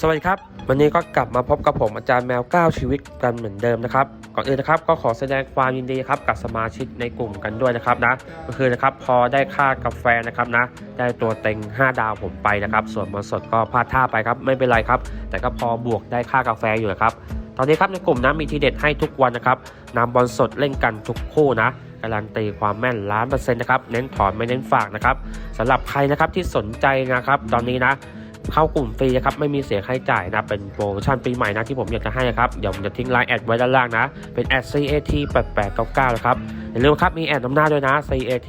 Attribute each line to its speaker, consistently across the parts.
Speaker 1: สวัสดีครับ วันนี้ก็กลับมาพบกับผมอาจารย์แมว 9 ชีวิตกันเหมือนเดิมนะครับ ก่อนอื่นนะครับก็ขอแสดงความยินดีครับกับสมาชิกในกลุ่มกันด้วยนะครับนะก็คือนะครับพอได้ค่ากาแฟนะครับนะ ได้ตัวเต็ง 5 ดาวผมไปนะครับ ส่วนบอลสดก็พลาดท่าไปครับไม่เป็นไรครับ แต่ก็พอบวกได้ค่ากาแฟอยู่นะครับ ตอนนี้ครับในกลุ่มนะมีทีเด็ดให้ทุกวันนะครับนำบอลสดเล่นกันทุกคู่นะการันตีความแม่นล้านเปอร์เซ็นต์นะครับเน้นถอนไม่เน้นฝากนะครับสำหรับใครนะครับที่สนใจนะครับตอนนี้นะ เข้ากลุ่มฟรีนะครับไม่มีเสียค่าใช้จ่ายนะเป็นโปรโมชั่นปีใหม่นะที่ผมอยากจะให้นะครับเดี๋ยวผมจะทิ้งไลน์แอดไว้ด้านล่างนะ เป็นแอด CAT 8899นะครับอย่าลืมครับมีแอดนำหน้าด้วยนะ CAT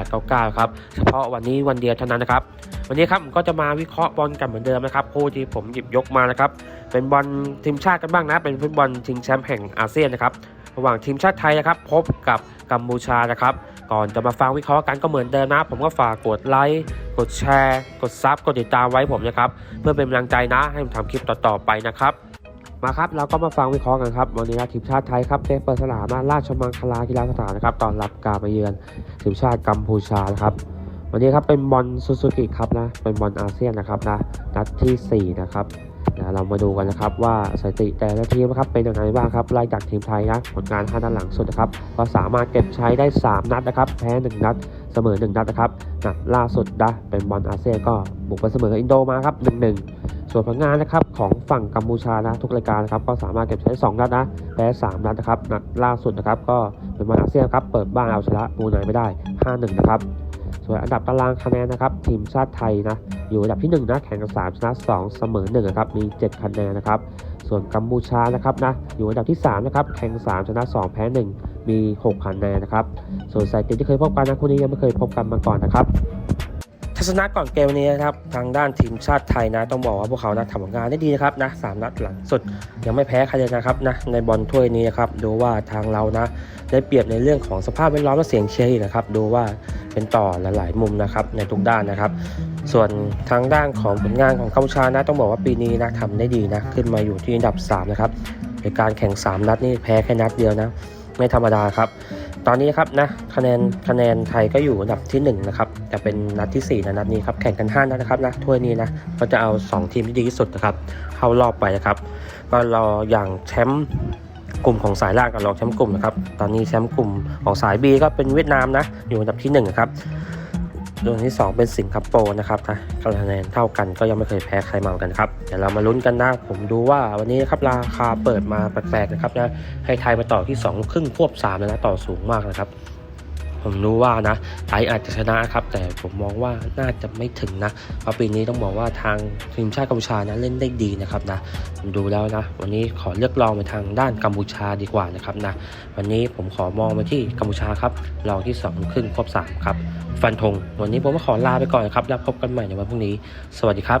Speaker 1: 8899ครับเฉพาะวันนี้วันเดียวเท่านั้นนะครับวันนี้ครับผมก็จะมาวิเคราะห์บอลกันเหมือนเดิมนะครับคู่ที่ผมหยิบยกมานะครับเป็นบอลทีมชาติกันบ้างนะ เป็นฟุตบอลชิงแชมป์แห่งอาเซียนนะครับระหว่างทีมชาติไทยนะครับพบกับกัมพูชานะครับ ก่อนจะมาฟังวิเคราะห์กันก็เหมือนเดิมนะ ผมก็ฝากกดไลค์กดแชร์ กดซับกดติดตามไว้ผมนะครับ เพื่อเป็นกำลังใจนะ ให้ผมทำคลิปต่อๆไปนะครับมาครับเราก็มาฟังวิเคราะห์กันครับวันนี้ทีมชาติไทยครับได้เปิดสนามาราชมังคลากีฬาสถานนะครับตอนรับการมาเยือนทีมชาติกัมพูชานะครับวันนี้ครับเป็นบอลซูซูกิครับนะเป็นบอลอาเซียนนะครับนะนัดทีสี่4 นะครับ เดี๋ยวเรามาดูกันนะครับว่าสถิติแต่ละทีมนะครับเป็นย่างไรบ้างครับไล่จากทีมไทยนะผลงาน5นัดหลังสุดนะครับก็สามารถเก็บใช้ได้ 3 นัดนะครับ แพ้ 1 นัด เสมอ 1 นัดนะครับนัดล่าสุดนะเป็นบอลอาเซียนก็บุกไปเสมออินโดมาครับ 1-1 ส่วนผลงานนะครับของฝั่งกัมพูชานะทุกรายการนะครับก็สามารถเก็บใช้ 2 นัดนะแพ้ 3 นัดนะครับนัดล่าสุดนะครับก็เป็นบอลอาเซียนครับเปิดบ้านเอาชนะบูไนไม่ได้ 5-1 นะครับส่วนอันดับตารางคะแนนนะครับทีมชาติไทยนะอยู่อันดับที่1นะแข่งกัน3ชนะ2 เสมอ1นะครับมี 7 คะแนนนะครับ ส่วนกัมพูชานะครับนะอยู่อันดับที่3นะครับแข่ง3ชนะ 2 แพ้ 1 มี 6 คะแนนนะครับ ส่วนสายติที่เคยพบกันนะคู่นี้ยังไม่เคยพบกันมาก่อนนะครับทัศนะก่อนเกมนี้นะครับทางด้านทีมชาติไทยนะต้องบอกว่าพวกเขานะทำงานได้ดีนะครับนะสามนัดหลังสุดยังไม่แพ้ใครเลยนะครับนะในบอลถ้วยนี้นะครับดูว่าทางเรานะได้เปรียบในเรื่องของสภาพแวดล้อมและเสียงเชียร์นะครับดูว่าเป็นต่อหลายๆมุมนะครับในทุกด้านนะครับ ส่วนทางด้านของผลงานของกัมพูชานะต้องบอกว่าปีนี้นะทำได้ดีนะขึ้นมาอยู่ที่อันดับ 3 นะครับในการแข่ง 3 นัดนี่แพ้แค่นัดเดียวนะไม่ธรรมดาครับ ตอนนี้ครับนะคะแนนคะแนนไทยก็อยู่อันดับที่1นะครับแต่เป็นนัดที่4นะนัดนี้ครับแข่งกัน5นัดนะครับนะถ้วยนี้นะก็จะเอา 2 ทีมที่ดีที่สุดนะครับเข้ารอบไปนะครับก็รออย่างแชมป์กลุ่มของสายล่างกับรองแชมป์กลุ่มนะครับตอนนี้แชมป์กลุ่มของสาย B ก็เป็นเวียดนามนะอยู่อันดับที่1นะครับ ดวงที่ 2 เป็นสิงคโปร์นะครับนะคะแนนเท่ากันก็ยังไม่เคยแพ้ใครมาเหมือนกันครับเดี๋ยวเรามาลุ้นกันนะ ผมดูว่าวันนี้ครับราคาเปิดมาแปลกๆนะครับนะให้ไทยมาต่อที่2ครึ่งควบ3แล้วนะต่อสูงมากนะครับ ผมรู้ว่านะไทยอาจจะชนะครับ แต่ผมมองว่าน่าจะไม่ถึงนะเพราะปีนี้ต้องบอกว่าทางทีมชาติกัมพูชานะเล่นได้ดีนะครับนะผมดูแล้วนะ วันนี้ขอเลือกลองไปทางด้านกัมพูชาดีกว่านะครับนะวันนี้ผมขอมองไปที่กัมพูชาครับรองที่2ครึ่งครบ3ครับฟันธงวันนี้ผมก็ขอลาไปก่อนครับแล้วพบกันใหม่ในวันพรุ่งนี้ สวัสดีครับ